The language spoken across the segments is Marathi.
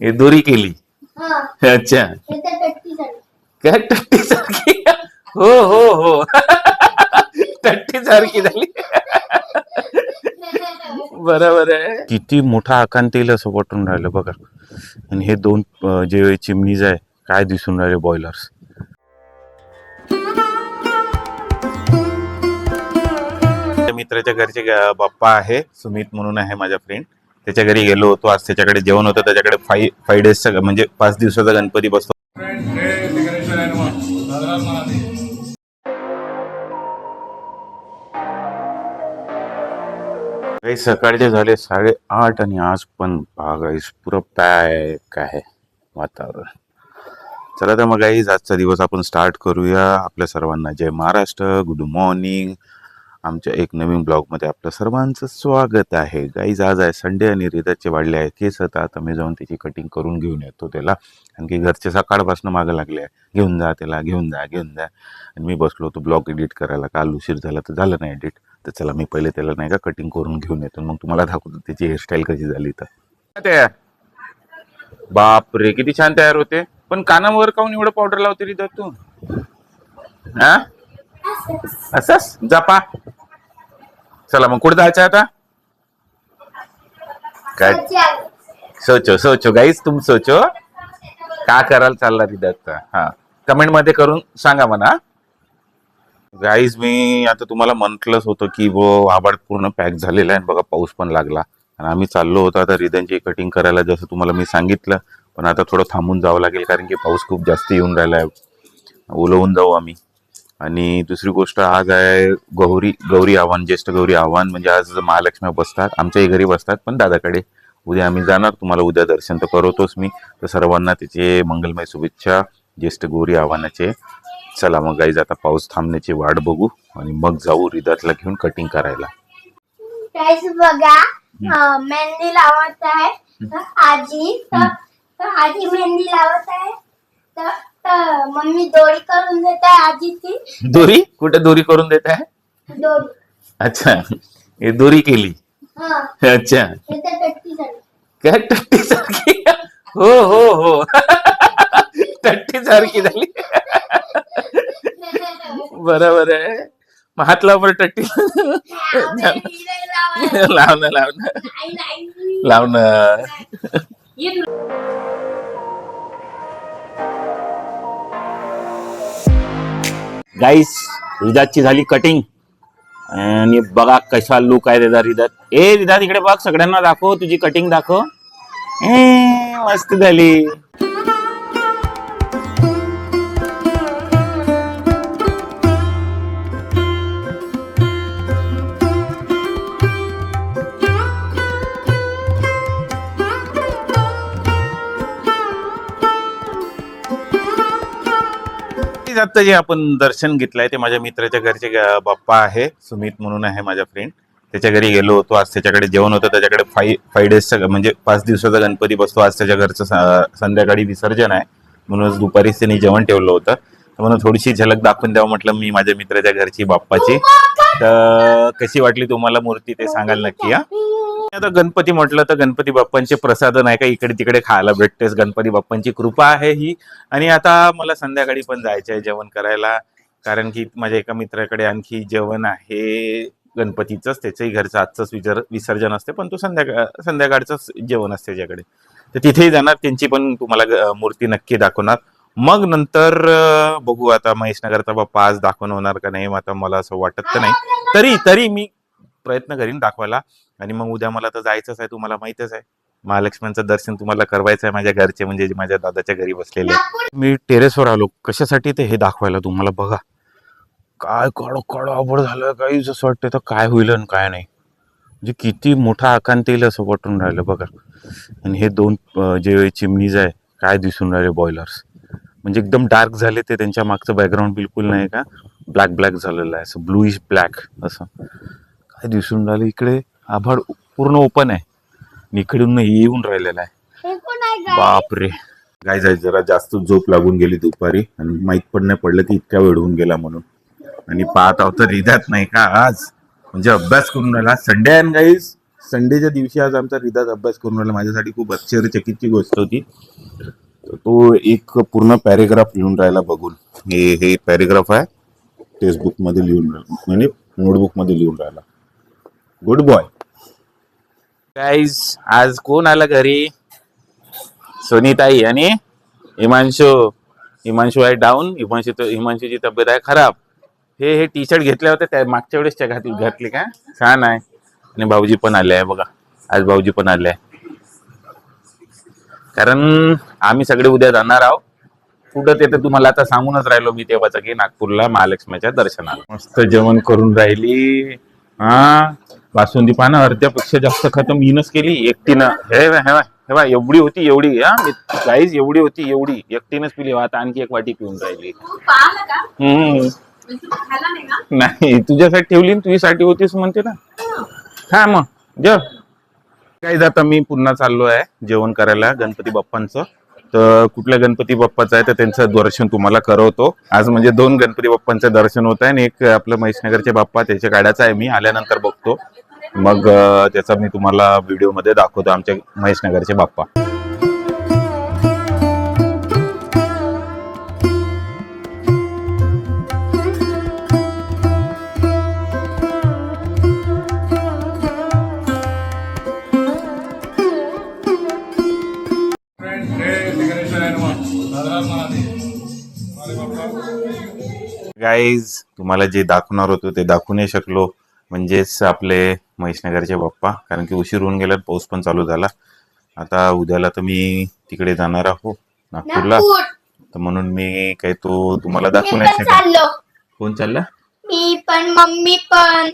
हे दोरी केली. हा. अच्छा. हे काय टट्टी सारखी. हो हो हो टट्टी सारखी झाली. बरोबर आहे. किती मोठा आकांत येईल असं वाटून राहिलं बघा. आणि हे दोन जे चिमणीज आहे काय दिसून राहिले बॉयलर्स मित्राच्या घरचे बाप्पा आहे सुमित म्हणून आहे माझा फ्रेंड त्याच्या घरी गेलो होतो आज त्याच्याकडे जेवण होतं त्याच्याकडे फाय फाय डेजचा म्हणजे पाच दिवसाचा गणपती बसतो. काही सकाळचे झाले साडेआठ आणि आज पण गाईस पुरं पॅक आहे वातावरण. चला तर मग आईज आजचा दिवस आपण स्टार्ट करूया. आपल्या सर्वांना जय महाराष्ट्र गुड मॉर्निंग आमच्या एक नवीन ब्लॉगमध्ये आपलं सर्वांचं स्वागत आहे. गाईज आज आहे संडे आणि रिदाचे वाढले आहे. केस आता आता मी जाऊन त्याची कटिंग करून घेऊन येतो त्याला. आणखी घरचे सकाळपासून मागं लागले आहे. घेऊन जा त्याला घेऊन जा घेऊन जा. आणि मी बसलो होतो ब्लॉग एडिट करायला. काल उशीर झाला तर झालं नाही एडिट तर चला मी पहिले त्याला नाही का कटिंग करून घेऊन येतो. मग तुम्हाला दाखवतो त्याची हेअरस्टाईल कशी झाली तर. बाप रे किती छान तयार होते. पण कानावर काऊन एवढं पावडर लावते रिदा तू? हा असंच. जपा. चला मग कुठं जायचं आता? काय? सोचो सोचो गाईस तुम सोचो. का करायला चालला रिदत्त हा. कमेंटमध्ये करून सांगा म्हणा. गाईज मी आता तुम्हाला म्हटलंच होतं की वो आबाड पूर्ण पॅक झालेला आहे बघा पाऊस पण लागला. आणि आम्ही चाललो होतो आता रिदनची कटिंग करायला जसं तुम्हाला मी सांगितलं. पण आता थोडं थांबून जावं लागेल कारण की पाऊस खूप जास्त येऊन राहिला आहे. ओलवून जाऊ आम्ही. आणि दुसरी गोष्ट आज आहे गौरी गौरी आव्हान ज्येष्ठ गौरी आव्हान. म्हणजे आज महालक्ष्मी बसतात. आमच्याही घरी बसतात पण दादाकडे. उद्या आम्ही जाणार. तुम्हाला उद्या दर्शन तर करवतोच मी. तर सर्वांना त्याचे मंगलमय शुभेच्छा. ज्येष्ठ गौरी आव्हानाचे. चला मग गाईज आता पाऊस थांबण्याची वाट बघू. आणि मग जाऊ रिदातला घेऊन कटिंग करायला. बघा मेहंदी लावत आहे. आजी आजी मेहंदी लावत आहे. तर मम्मी दोरी करून देत आहे आजीची दोरी? कुठे दोरी करून देत आहे? दोरी. अच्छा. हे दोरी केली. हा. अच्छा. हे तर टट्टी झाली काय टट्टी सारखी? हो हो हो. टट्टी सारखी झाली. बरोबर आहे. मग हात टट्टी. लावणं लावणं लावणं गाईस रिदातची झाली कटिंग आणि बघा कसा लुक आहे त्याचा रिदात ए रिदात इकडे बघ सगळ्यांना दाखव तुझी कटिंग दाखव. ए मस्त झाली. आता जे आपण दर्शन घेतलंय ते माझ्या मित्राच्या घरचे बाप्पा आहे सुमित म्हणून आहे माझा फ्रेंड त्याच्या घरी गेलो होतो आज त्याच्याकडे जेवण होतं त्याच्याकडे फाय फाय डेजचा म्हणजे पाच दिवसाचा गणपती बसतो आज त्याच्या घरचं स- संध्याकाळी विसर्जन आहे. म्हणूनच दुपारीच त्यांनी जेवण ठेवलं होतं. तर म्हणून थोडीशी झलक दाखवून द्यावं म्हटलं मी माझ्या मित्राच्या घरची बाप्पाची. तर कशी वाटली तुम्हाला मूर्ती ते सांगाल नक्की हा? आता गणपती म्हटलं तर गणपती बाप्पांचे प्रसाद नाही का? इकडे तिकडे खायला भेटतेस. गणपती बाप्पांची कृपा आहे ही. आणि आता मला संध्याकाळी पण जायचं आहे जेवण करायला. कारण की माझ्या एका मित्राकडे आणखी जेवण आहे. गणपतीचंच त्याच्याही घरचं आजचंच विजर विसर्जन असते पण तो संध्याकाळ संध्याकाळचंच जेवण असते त्याच्याकडे तर तिथेही जाणार. त्यांची पण तुम्हाला मूर्ती नक्की दाखवणार. मग नंतर बघू आता महेशनगरचा बाप्पा आज दाखवून होणार का नाही? आता मला असं वाटत तर नाही. तरी तरी मी प्रयत्न करीन दाखवायला. आणि मग उद्या मला तर जायचंच आहे तुम्हाला माहितच आहे. महालक्ष्म्यांचं दर्शन तुम्हाला करवायचं आहे माझ्या घरचे म्हणजे जे माझ्या दादाच्या घरी बसलेले. मी टेरेसवर आलो. कशासाठी ते हे दाखवायला तुम्हाला बघा. काय कड कड अवघड झालं काही जसं वाटतं तर काय होईल आणि काय नाही. म्हणजे किती मोठा आकांत येईल असं वाटून राहिलं बघा. आणि हे दोन जे चिमणीज आहे काय दिसून राहिले बॉयलर्स म्हणजे एकदम डार्क झाले ते त्यांच्या मागचं बॅकग्राऊंड बिलकुल नाही का? ब्लॅक ब्लॅक झालेलं आहे असं ब्लूइश ब्लॅक असं. काय दिसून राहिलं इकडे आभाळ पूर्ण ओपन आहे. इकडून येऊन राहिलेलं आहे? बापरे. काय जाय जरा जास्त झोप लागून गेली दुपारी आणि माहीत पण नाही पडलं की इतक्या वेळ होऊन गेला म्हणून. आणि पाहत आहोत तर हृदयात नाही का आज? म्हणजे अभ्यास करून राहिला. संडे आहे गाईज संडेच्या दिवशी आज आमचा रिदात अभ्यास करून राहिला. माझ्यासाठी खूप आश्चर्यचकितची गोष्ट होती. तर तो एक पूर्ण पॅरेग्राफ लिहून राहिला बघून. हे हे पॅरेग्राफ आहे. टेक्स्टबुकमध्ये लिहून राहिला. म्हणजे नोटबुकमध्ये लिहून राहिला. गुड बॉय गाईज आज कोण आलं घरी? सोनीताई आणि हिमांशू. हिमांशू आहे डाऊन हिमांशू हिमांशूची तब्येत आहे खराब. हे हे टी शर्ट घेतले होते त्या मागच्या वेळेस त्या घातली घातली का? छान आहे. आणि भाऊजी पण आले आहे बघा. आज भाऊजी पण आले आहे. कारण आम्ही सगळे उद्या जाणार आहोत. कुठं ते तर तुम्हाला आता सांगूनच राहिलो मी तेव्हाचा की नागपूरला महालक्ष्मीच्या दर्शनाला. मस्त जेवण करून राहिली. हा? बासुंदी पानं अर्ध्यापेक्षा जास्त खतम मीनच केली. एकटीनं हे हे हे बघ, एवढी होती एवढी हा गाईज एवढी होती एवढी. एकटीनंच पिली आता आणखी एक वाटी पिऊन राहिली. हम्म. म्हणजे नाही तुझ्यासाठी ठेवली तुझ्यासाठी होतीस म्हणते ना. हा मग जेव काय आता मी पुन्हा चाललो आहे जेवण करायला गणपती बाप्पांचं. तर कुठल्या गणपती बाप्पाचं आहे तर त्यांचं दर्शन तुम्हाला करवतो. आज म्हणजे दोन गणपती बाप्पांचं दर्शन होत आहे आणि एक आपलं महेशनगरचे बाप्पा त्याच्या गाड्याचं आहे. मी आल्यानंतर बघतो. मग त्याचा मी तुम्हाला व्हिडिओमध्ये दाखवतो आमच्या महेशनगरचे बाप्पा. गाईज तुम्हाला जे दाखवणार होतो ते दाखवू नाही शकलो. म्हणजेच आपले महेशनगरचे बाप्पा कारण की उशीर होऊन गेला पाऊस पण चालू झाला. आता उद्याला तर मी तिकडे जाणार आहो नागपूरला. नागपूर. तर म्हणून मी काही तो तुम्हाला दाखवू नाही शकत. कोण चालला? मी पण मम्मी पण.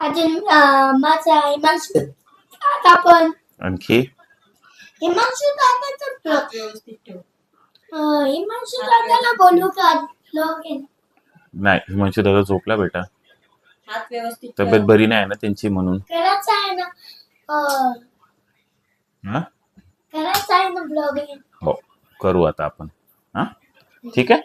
अजून माझा हिमांशू दादा पण. आणखी? हिमांशू दादाचं हिमांशू दादाला बोलू का. नाही हिमांशू दादा झोपला बेटा. हात व्यवस्थित. तब्येत बरी नाही ना त्यांची म्हणून? करायचं आहे ना अं, हा? करायचं आहे ना ब्लॉग हो करू आता आपण. हा? ठीक आहे?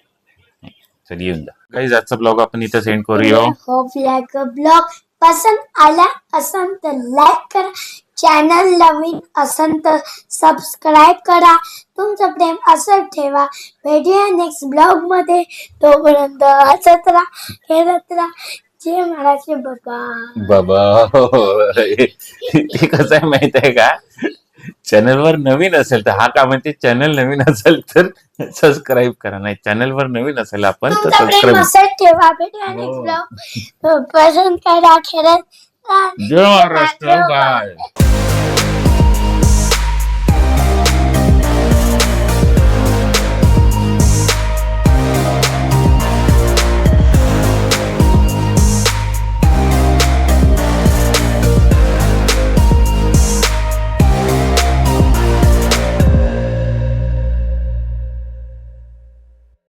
चल येऊन जा. काही आजचा ब्लॉग आपण इथं सेंड करूया. होप लाईक ब्लॉग पसंत आला असन तर लाईक करा. चॅनल नवीन असन तर सबस्क्राईब करा. तुमचं प्रेम असं ठेवा. भेटूया नेक्स्ट ब्लॉगमध्ये तोपर्यंत हसत राहा खेळत राहा. बाबा बाबा ते कसं आहे माहीत आहे का? चॅनल वर नवीन असेल तर हा का म्हणते चॅनल नवीन असेल तर सबस्क्राईब करा. नाही चॅनल वर नवीन असेल आपण तर सबस्क्राईब ठेवा हो. पसंत करा खेळत जय महाराष्ट्र बाय.